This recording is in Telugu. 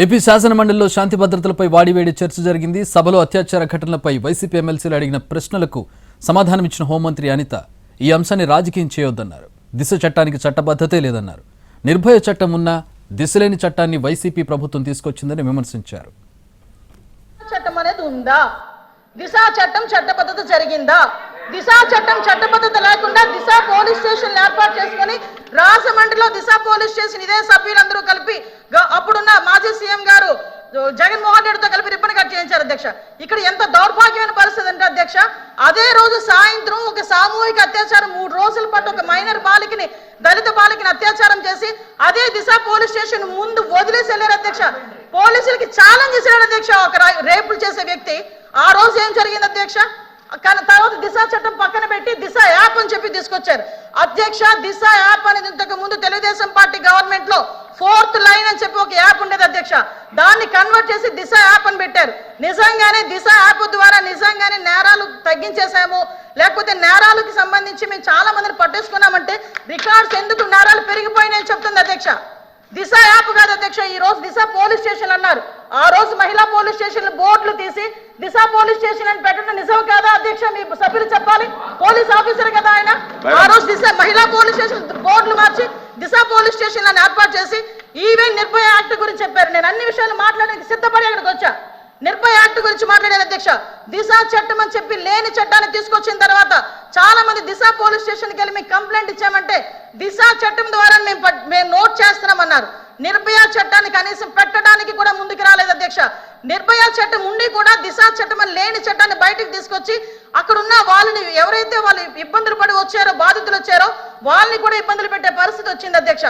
ఏపీ శాసనమండలిలో శాంతి భద్రతలపై వాడివేడి చర్చ జరిగింది. సభలో అత్యాచార ఘటనలపై వైసీపీ ఎమ్మెల్సీలు అడిగిన ప్రశ్నలకు సమాధానమిచ్చిన హోంమంత్రి అనిత ఈ అంశాన్ని రాజకీయం చేయొద్దన్నారు. దిశ చట్టానికి చట్టబద్ధతే లేదన్నారు. నిర్భయ చట్టం ఉన్నా దిశలేని చట్టాన్ని వైసీపీ ప్రభుత్వం తీసుకొచ్చిందని విమర్శించారు. చట్టం అనేది ఉందా? దిశ చట్టం చట్టబద్ధత జరిగిందా? దిశ చట్టం చట్టబద్ధత లేకుండా దిశ పోలీస్ స్టేషన్ ఏర్పాటు చేసుకొని రాజమండ్రిలో దిశ పోలీస్ స్టేషన్ ఇదే సభ్యులందరూ కలిపి మాజీ సీఎం గారు జగన్మోహన్ రెడ్డితో కలిపి రిబ్బన్ కట్ చేయించారు అధ్యక్ష. ఇక్కడ ఎంత దౌర్భాగ్యమైన పరిస్థితి అంటే అధ్యక్ష అదే రోజు సాయంత్రం ఒక సామూహిక అత్యాచారం మూడు రోజుల పాటు ఒక మైనర్ బాలికని దళిత బాలికని అత్యాచారం చేసి అదే దిశ పోలీస్ స్టేషన్ ముందు వదిలేసి వెళ్ళారు అధ్యక్ష. పోలీసులకి ఛాలెంజ్ చేశాడు అధ్యక్ష ఒక రేపులు చేసే వ్యక్తి. ఆ రోజు ఏం జరిగింది అధ్యక్ష? కానీ తర్వాత దిశ చట్టం పక్కన పెట్టి దిశ యాప్ అని చెప్పి తీసుకొచ్చారు. అధ్యక్ష దిశ యాప్ అనేది ఇంతకు ముందు తెలుగుదేశం పార్టీ గవర్నమెంట్లో ఫోర్త్ లైన్ అని చెప్పి ఒక దాన్ని కన్వర్ట్ చేసి దిశ యాప్ అని పెట్టారు. నిజంగానే దిశ యాప్ ద్వారా నిజంగానే నేరాలు తగ్గించేసాము లేకపోతే నేరాలకు సంబంధించి మేము చాలా మందిని పట్టేసుకున్నామంటే రికార్డ్స్ ఎందుకు నేరాలు పెరిగిపోయినాయని చెప్తుంది అధ్యక్ష. దిశ యాప్ కాదు అధ్యక్ష. ఈ రోజు దిశ పోలీస్ స్టేషన్ అన్నారు. ఆ రోజు మహిళా పోలీస్ స్టేషన్ బోర్డులు తీసి దిశ పోలీస్ స్టేషన్ అని పెట్టడం నిజం కాదా అధ్యక్ష? మీ సభ్యులు చెప్పాలి. పోలీస్ ఆఫీసర్ కదా ఆయన. ఆ రోజు దిశ మహిళా పోలీస్ స్టేషన్ బోర్డులు మార్చి దిశ పోలీస్ స్టేషన్ అని ఏర్పాటు చేసి ఈవెన్ నిర్భయ యాక్ట్ గురించి చెప్పారు. నేను అన్ని విషయాలు మాట్లాడడానికి సిద్ధపడి అక్కడికి వచ్చా. నిర్భయ యాక్ట్ గురించి మాట్లాడారు అధ్యక్ష. దిశ చట్టం అని చెప్పి లేని చట్టాన్ని తీసుకొచ్చిన తర్వాత చాలా మంది దిశ పోలీస్ స్టేషన్కి వెళ్ళి మీకు కంప్లైంట్ ఇచ్చామంటే దిశ చట్టం ద్వారా మేము మేము నోట్ చేస్తున్నామన్నారు. నిర్భయ చట్టాన్ని కనీసం పెట్టడానికి కూడా ముందుకు రాలేదు అధ్యక్ష. నిర్భయ చట్టం ఉండి కూడా దిశ చట్టం లేని చట్టాన్ని బయటకు తీసుకొచ్చి అక్కడ ఉన్న వాళ్ళని ఎవరైతే వాళ్ళు ఇబ్బందులు పడి వచ్చారో బాధితులు వచ్చారో వాళ్ళని కూడా ఇబ్బందులు పెట్టే పరిస్థితి వచ్చింది అధ్యక్ష.